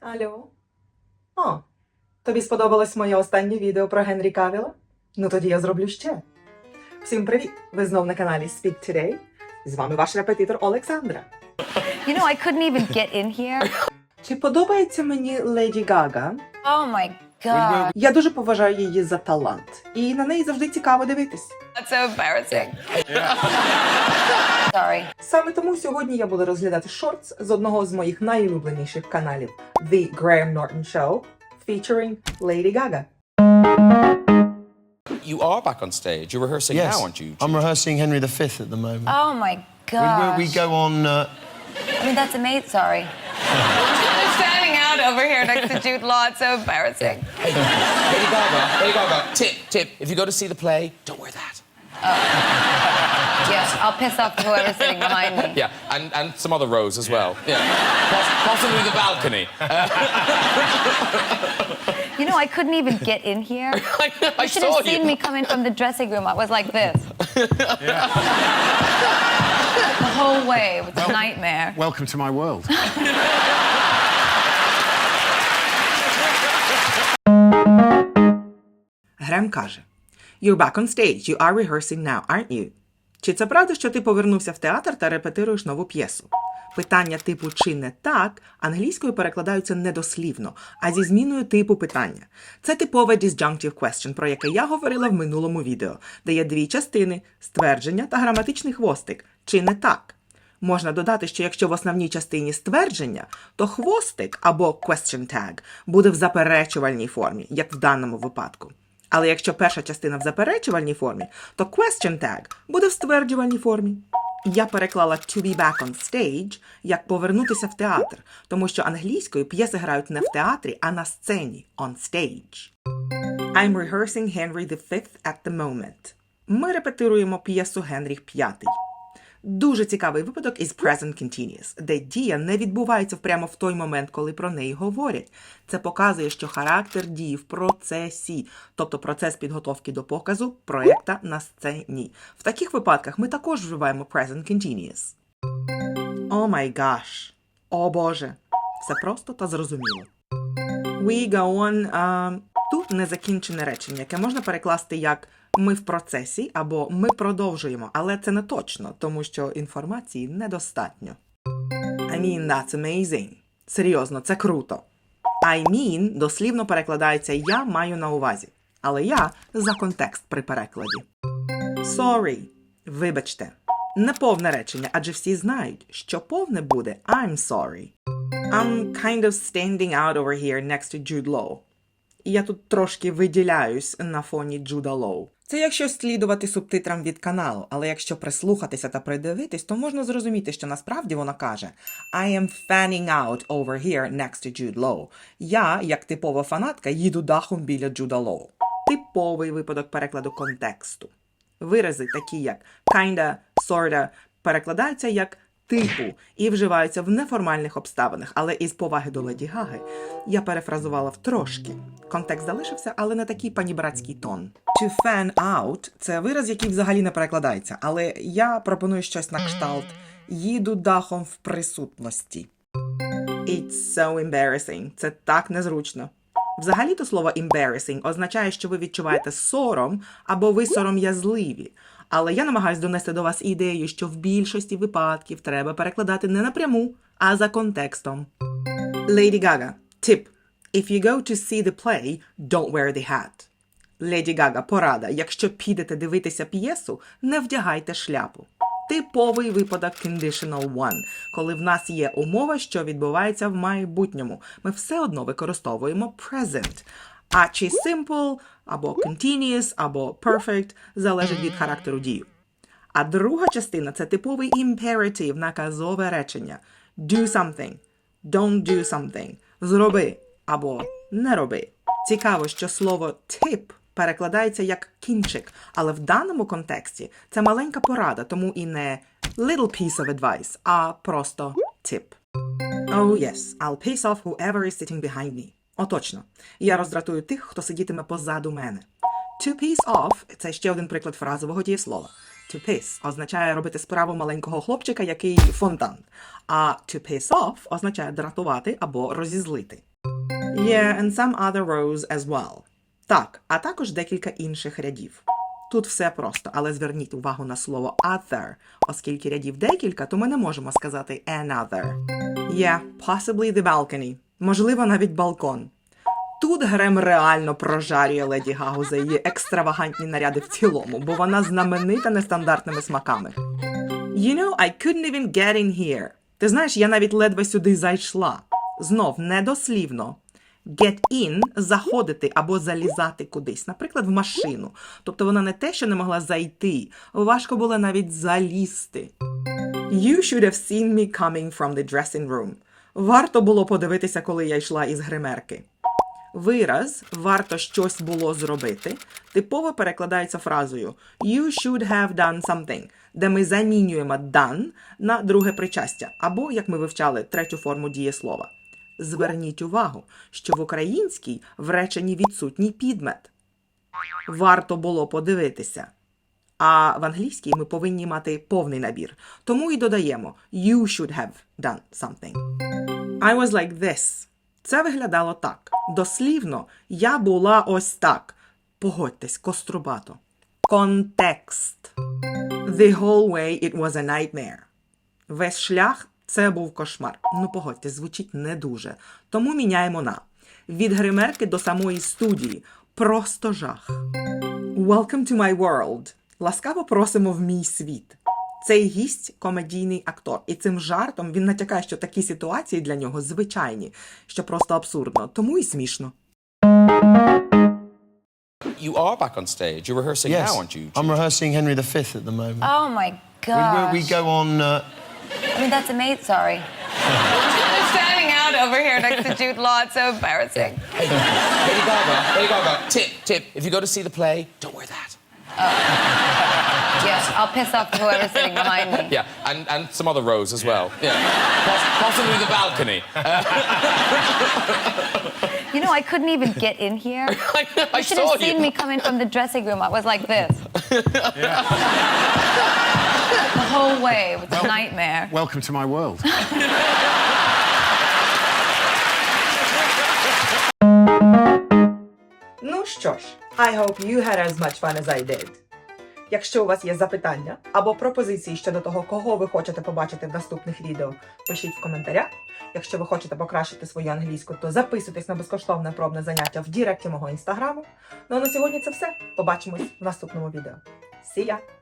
Алло? О, тобі сподобалось моє останнє відео про Генрі Кавіла? Ну тоді я зроблю ще. Всім привіт! Ви знов на каналі Speak Today. З вами ваш репетитор Олександра. You know, I couldn't even get in here. Чи подобається мені Леді Гага? Oh my god. Я дуже поважаю її за талант, і на неї завжди цікаво дивитись. That's so embarrassing. Sorry. Саме тому сьогодні я буду розглядати шортс з одного з моїх найулюбленіших каналів The Graham Norton Show, featuring Lady Gaga. You are back on stage. You're rehearsing Yes, now, aren't you? I'm rehearsing Henry V at the moment. Oh my we, god. we, we go on. Uh, I mean, that's amazing. Sorry. I'm out over here next to Jude Law. It's so embarrassing. Lady Gaga, Lady Gaga. Tip, tip. If you go to see the play, don't wear that. Uh, yes, I'll piss off whoever's sitting behind me. Yeah, and, and some other rows as well. Yeah. Poss- possibly the balcony. You know, I couldn't even get in here. I, I You should saw have seen you. me come in from the dressing room. I was like this. the whole way. It was a nightmare. welcome to my world. Грем каже: You're back on stage, you are rehearsing now, aren't you? Чи це правда, що ти повернувся в театр та репетируєш нову п'єсу? Питання типу чи не так англійською перекладаються недослівно, а зі зміною типу питання. Це типове disjunctive question, про яке я говорила в минулому відео, де є дві частини ствердження та граматичний хвостик. Чи не так? Можна додати, що якщо в основній частині ствердження, то хвостик або question tag буде в заперечувальній формі, як в даному випадку. Але якщо перша частина в заперечувальній формі, то question tag буде в стверджувальній формі. Я переклала to be back on stage як повернутися в театр, тому що англійською п'єси грають не в театрі, а на сцені on stage. I'm rehearsing Henry V at the moment. Ми репетируємо п'єсу Генріх V. Дуже цікавий випадок із present continuous, де дія не відбувається прямо в той момент, коли про неї говорять. Це показує, що характер дії в процесі, тобто процес підготовки до показу проекта на сцені. В таких випадках ми також вживаємо present continuous. О май гаш. О Боже. Все просто та зрозуміло. We go on. тут незакінчене речення, яке можна перекласти як ми в процесі або ми продовжуємо, але це не точно, тому що інформації недостатньо. I mean, that's amazing. Серйозно, це круто. I mean дослівно перекладається я маю на увазі, але я за контекст при перекладі. Sorry. Вибачте. Неповне речення, адже всі знають, що повне буде I'm sorry. I'm kind of standing out over here next to Jude Law. Я тут трошки виділяюсь на фоні Джуда Лоу. Це якщо слідувати субтитрам від каналу, але якщо прислухатися та придивитись, то можна зрозуміти, що насправді вона каже I am fanning out over here next to Jude Law. Я, як типова фанатка, їду дахом біля Джуда Лоу. Типовий випадок перекладу контексту. Вирази, такі як kinda, sorta, перекладаються як типу і вживаються в неформальних обставинах, але із поваги до Леді Гаги я перефразувала втрошки. Контекст залишився, але не такий панібратський тон. To fan out – це вираз, який взагалі не перекладається, але я пропоную щось на кшталт їду дахом в присутності. It's so embarrassing. Це так незручно. Взагалі-то слово embarrassing означає, що ви відчуваєте сором або ви сором'язливі. Але я намагаюся донести до вас ідею, що в більшості випадків треба перекладати не напряму, а за контекстом. Lady Gaga. Tip. If you go to see the play, don't wear the hat. Леді Гага, порада. Якщо підете дивитися п'єсу, не вдягайте шляпу. Типовий випадок conditional one, коли в нас є умова, що відбувається в майбутньому. Ми все одно використовуємо present. А чи simple, або continuous, або perfect залежить від характеру дії. А друга частина це типовий імператив, наказове речення. Do something. Don't do something. Зроби або не роби. Цікаво, що слово tip перекладається як кінчик, але в даному контексті це маленька порада, тому і не little piece of advice, а просто tip. Oh yes, I'll piss off whoever is sitting behind me. О, точно. Я роздратую тих, хто сидітиме позаду мене. To piss off – це ще один приклад фразового дієслова. To piss означає робити справу маленького хлопчика, який фонтан. А to piss off означає дратувати або розізлити. Yeah, and some other rows as well. Так, а також декілька інших рядів. Тут все просто, але зверніть увагу на слово other. Оскільки рядів декілька, то ми не можемо сказати another. Yeah, possibly the balcony. Можливо, навіть балкон. Тут Грем реально прожарює Леді Гагу за її екстравагантні наряди в цілому, бо вона знаменита нестандартними смаками. You know, I couldn't even get in here. Ти знаєш, я навіть ледве сюди зайшла. Знов недослівно. Get in – заходити або залізати кудись, наприклад, в машину. Тобто вона не те, що не могла зайти, важко було навіть залізти. You should have seen me coming from the dressing room. Варто було подивитися, коли я йшла із гримерки. Вираз варто щось було зробити типово перекладається фразою You should have done something, де ми замінюємо done на друге причастя, або, як ми вивчали, третю форму дієслова. Зверніть увагу, що в українській в реченні відсутній підмет. Варто було подивитися. А в англійській ми повинні мати повний набір. Тому і додаємо You should have done something. I was like this. Це виглядало так. Дослівно, я була ось так. Погодьтесь, кострубато. Контекст. The whole way it was a nightmare. Весь шлях це був кошмар. Ну, погодьтесь, звучить не дуже. Тому міняємо на від гримерки до самої студії. Просто жах. Welcome to my world. Ласкаво просимо в мій світ. Цей гість комедійний актор, і цим жартом він натякає, що такі ситуації для нього звичайні, що просто абсурдно, тому і смішно. You are back on stage. You're rehearsing Yes. now, aren't you? I'm rehearsing Henry V at the moment. Oh my We- we, we go on. Uh, I mean, that's amazing. Sorry. I'm standing out over here next to Jude Law. It's so embarrassing. Hey, Lady Gaga, Lady Gaga, tip, tip. If you go to see the play, don't wear that. Yes, I'll piss off whoever's sitting behind me. Yeah, and, and some other rows as well. Yeah. Poss- possibly the balcony. You know, I couldn't even get in here. I, I You should saw have seen you. me come in from the dressing room. I was like this. the whole way. It was a nightmare. welcome to my world. Ну що ж, I hope you had as much fun as I did. Якщо у вас є запитання або пропозиції щодо того, кого ви хочете побачити в наступних відео, пишіть в коментарях. Якщо ви хочете покращити свою англійську, то записуйтесь на безкоштовне пробне заняття в Діректі мого інстаграму. Ну а на сьогодні це все. Побачимось в наступному відео. See ya!